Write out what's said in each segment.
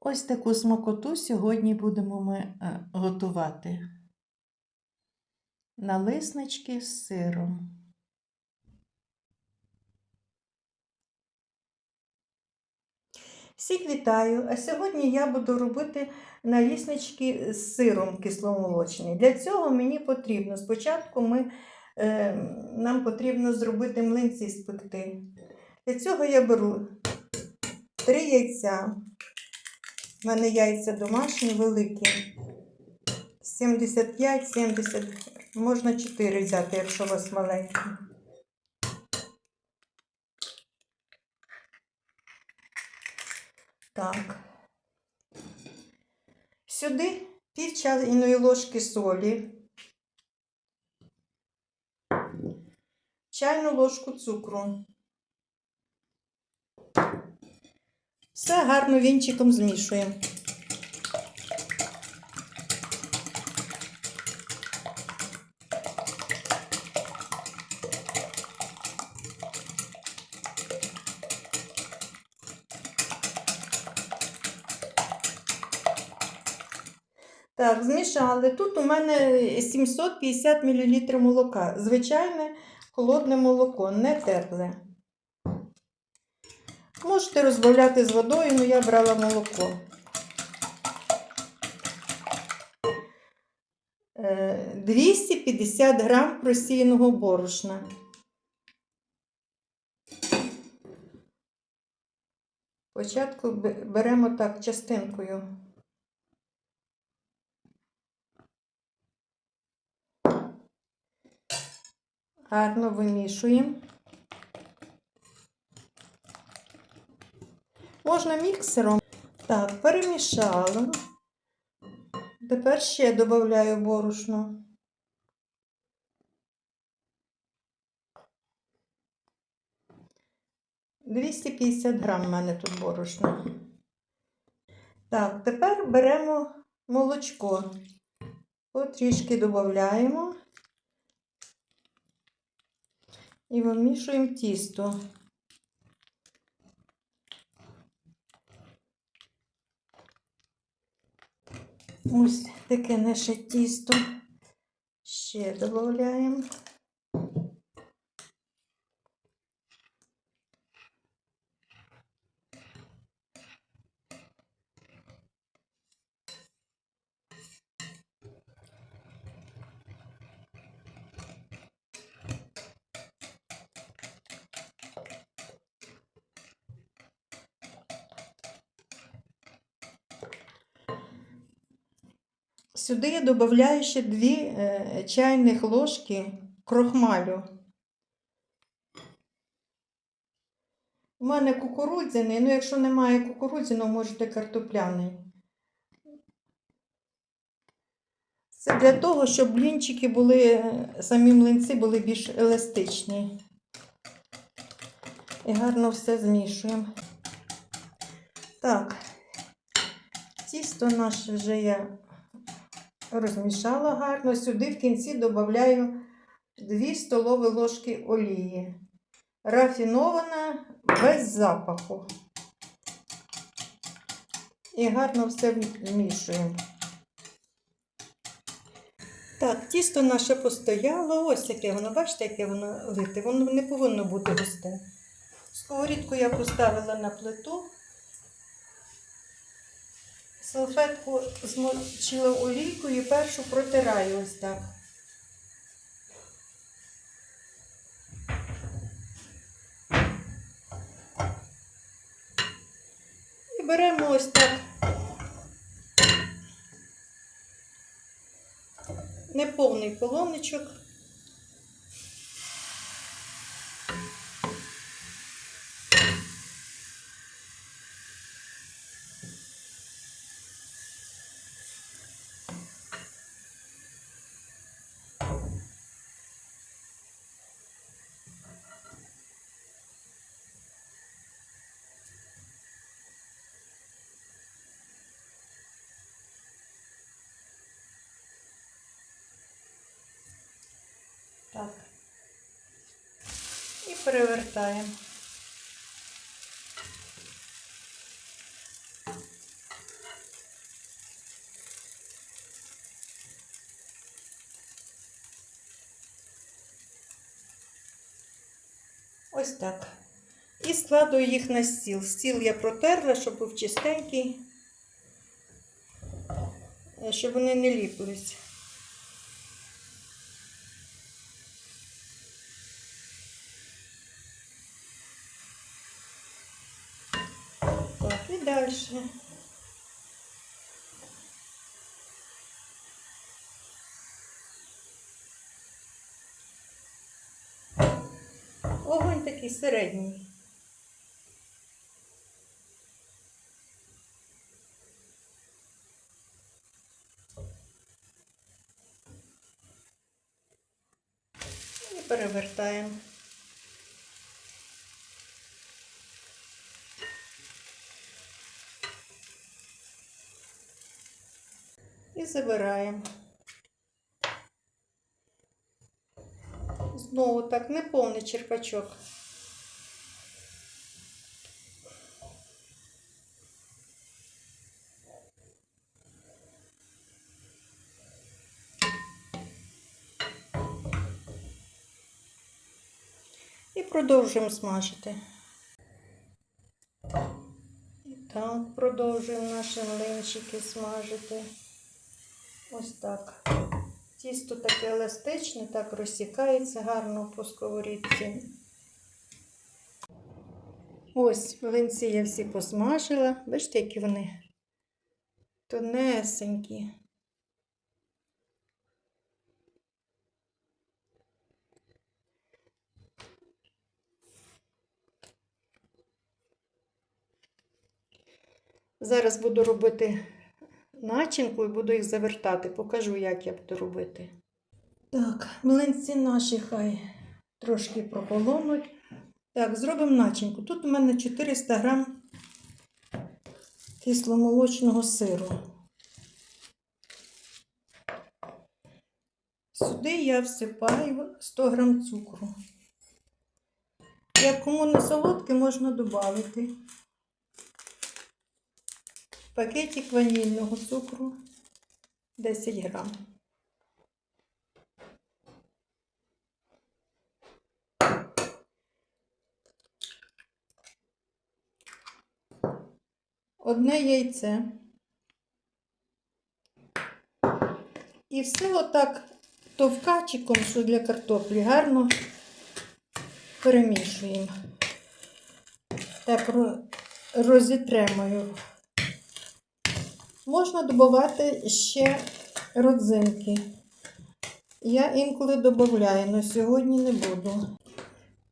Ось таку смакоту сьогодні будемо ми е, готувати. Налиснички з сиром. Всіх вітаю! А сьогодні я буду робити наліснички з сиром кисломолочний. Для цього мені потрібно спочатку ми, е, нам потрібно зробити млинці спекти. Для цього я беру 3 яйця. У мене яйця домашні великі. 75-70, можна 4 взяти, якщо у вас маленькі. Так. Сюди пів чайної ложки солі, чайну ложку цукру. Все гарно вінчиком змішуємо. Так, змішали. Тут у мене 750 мл молока. Звичайне холодне молоко, не тепле. Можете розбавляти з водою, але я брала молоко. Е, 250 грам просіяного борошна. Спочатку беремо так частинкою. Гарно вимішуємо. Можна міксером. Так, перемішала. Тепер ще додаю борошно. Двісті п'ятдесят грам в мене тут борошно. Так, тепер беремо молочко. Потрішки додаємо і вимішуємо тісто. Ось таке наше тісто. Ще додаємо. Сюди я додаю ще 2 е, чайних ложки крохмалю. У мене кукурудзяний, ну якщо немає кукурудзяного, можете картопляний. Це для того, щоб блінчики були, е, самі млинці були більш еластичні. І гарно все змішуємо. Так, тісто наше вже я розмішала гарно. Сюди в кінці додаю 2 столові ложки олії. Рафінована без запаху. І гарно все вмішуємо. Так, тісто наше постояло. Ось яке воно, бачите, яке воно лите. Воно не повинно бути густе. Сковорідку я поставила на плиту. Салфетку змочила олійкою і першу протираю ось так. І беремо ось так. Неповний полоничок. перевертаємо. Ось так. І складую їх на стіл. Стіл я протерла, щоб був чистенький, щоб вони не ліпились. І. Огонь такий середній. І перевертаємо. І забираємо. Знову так не повний черпачок. І продовжуємо смажити. І так, продовжуємо наші млинчики смажити. Ось так. Тісто таке еластичне, так розсікається гарно по сковорідці. Ось, млинці я всі посмажила. Бачите, які вони тонесенькі. Зараз буду робити начинку і буду їх завертати. Покажу, як я буду робити. Так, млинці наші хай трошки прохолонуть. Так, зробимо начинку. Тут у мене 400 грам кисломолочного сиру. Сюди я всипаю 100 грам цукру. Як кому не солодке, можна додати. Пакетик ванільного цукру 10 грам. Одне яйце. І все отак товкачиком, що для картоплі, гарно перемішуємо. Так ро- розітремою. Можна додавати ще родзинки. Я інколи додаю, але сьогодні не буду.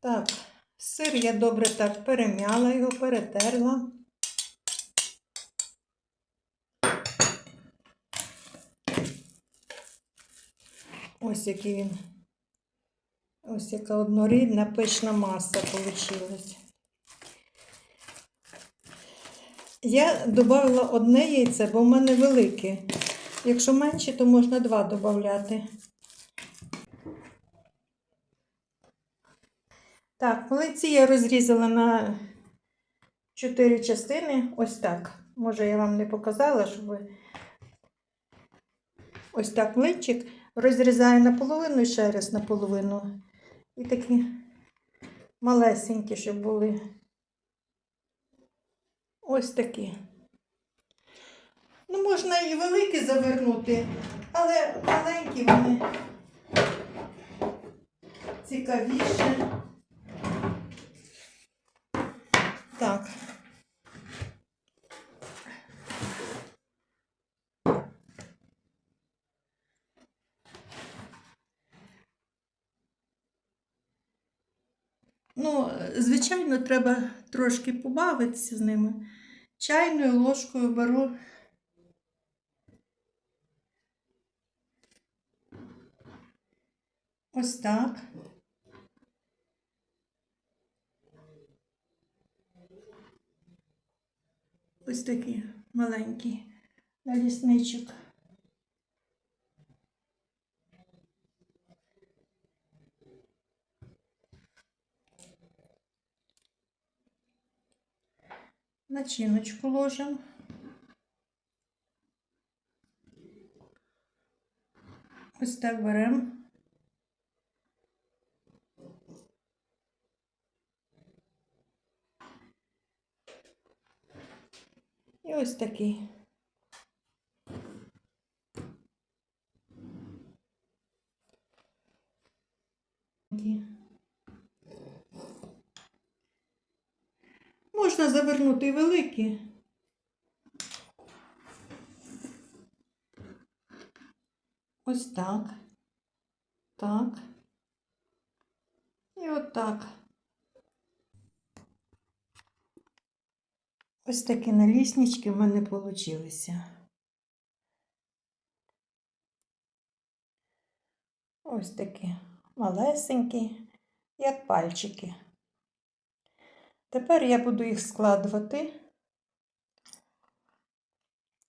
Так, сир я добре так перем'яла його, перетерла. Ось який він. Ось яка однорідна пишна маса вийшла. Я додала одне яйце, бо в мене велике. Якщо менше, то можна два додати. Так, млинці я розрізала на чотири частини. Ось так. Може, я вам не показала, щоб ви. Ось так млинчик розрізаю наполовину і ще раз наполовину. І такі малесенькі, щоб були. Ось такі. Ну, можна і великі завернути, але маленькі вони цікавіше. Так. Ну, звичайно, треба трошки побавитися з ними. Чайною ложкою беру. Ось так. Ось такий маленький налісничок. начиночку ложим. Ось так беремо. І ось такий. Дякую. Можна завернути великі. Ось так. Так. І отак. Ось такі наліснички в мене получилися. Ось такі малесенькі, як пальчики. Тепер я буду їх складувати.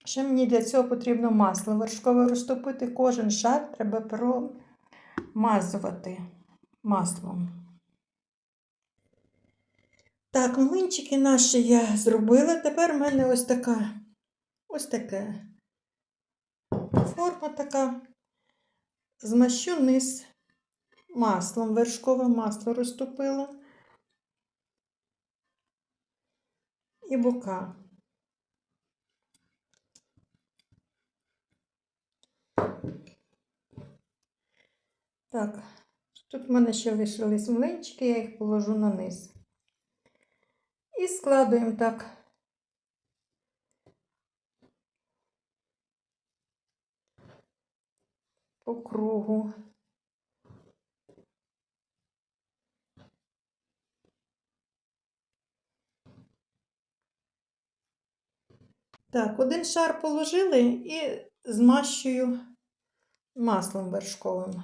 Ще мені для цього потрібно масло вершкове розтопити. Кожен шар треба промазувати маслом. Так, млинчики наші я зробила. Тепер в мене ось така ось така форма така. Змащу низ маслом, вершкове масло розтопила. І бока. Так, тут в мене ще лишились млинчики, я їх положу на низ. І складуємо так. По кругу. Так, один шар положили і змащую маслом вершковим.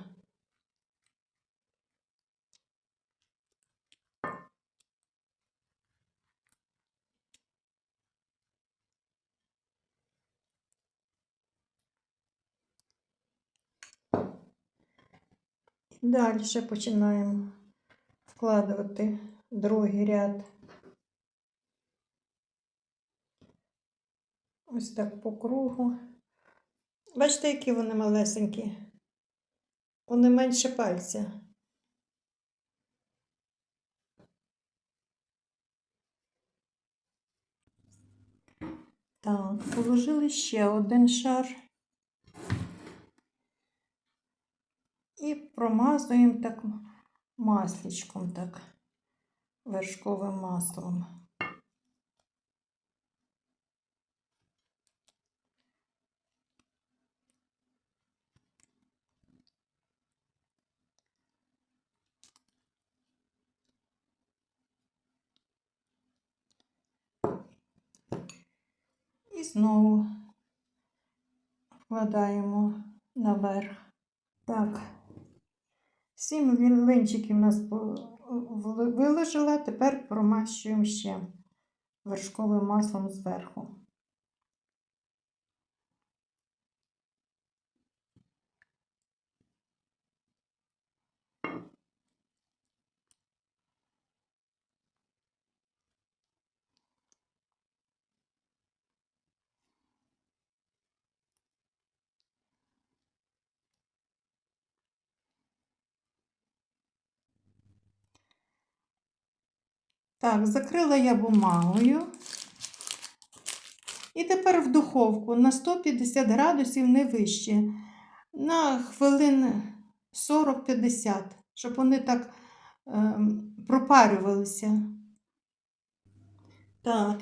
Далі починаємо вкладувати другий ряд. Ось так по кругу. Бачите, які вони малесенькі? Вони менше пальця. Так, положили ще один шар. І промазуємо так масличком, так, вершковим маслом. І знову вкладаємо наверх. Так, сім линчиків у нас виложила, тепер промащуємо ще вершковим маслом зверху. Так, закрила я бумагою. І тепер в духовку на 150 градусів не вище. На хвилин 40-50, щоб вони так е, пропарювалися. Так.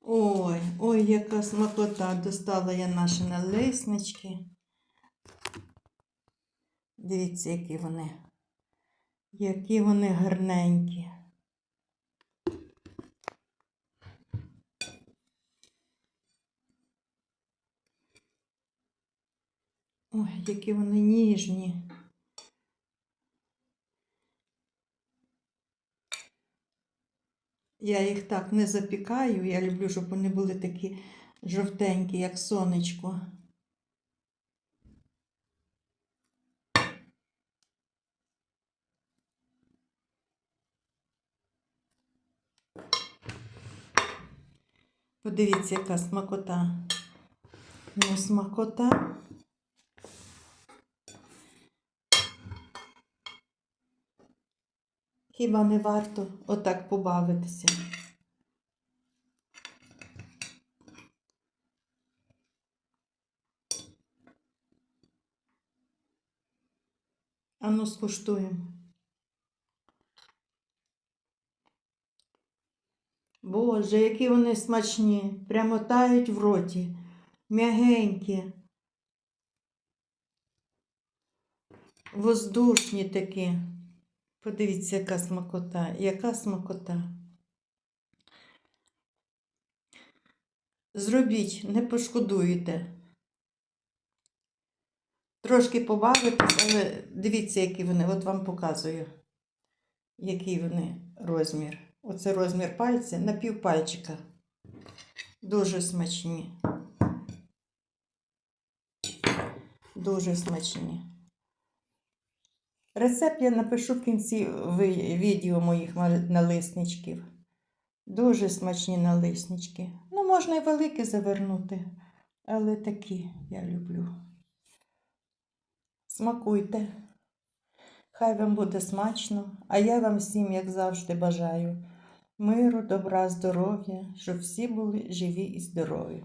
Ой, ой, яка смакота. Достала я наші налиснички. Дивіться, які вони. Які вони гарненькі. Ой, які вони ніжні. Я їх так не запікаю, я люблю, щоб вони були такі жовтенькі, як сонечко. Подивіться, яка смакота. Ну, смакота. Хіба не варто отак побавитися? Ану скуштуємо. Боже, які вони смачні, прямо тають в роті, м'ягенькі, воздушні такі. Подивіться, яка смакота, яка смакота. Зробіть, не пошкодуєте. Трошки побавитись, але дивіться, які вони. От вам показую, який вони розмір. Оце розмір пальця на півпальчика. Дуже смачні. Дуже смачні. Рецепт я напишу в кінці відео моїх налисничків. Дуже смачні налиснички. Ну, можна і великі завернути, але такі я люблю. Смакуйте. Хай вам буде смачно, а я вам всім, як завжди, бажаю миру, добра, здоров'я, щоб всі були живі і здорові.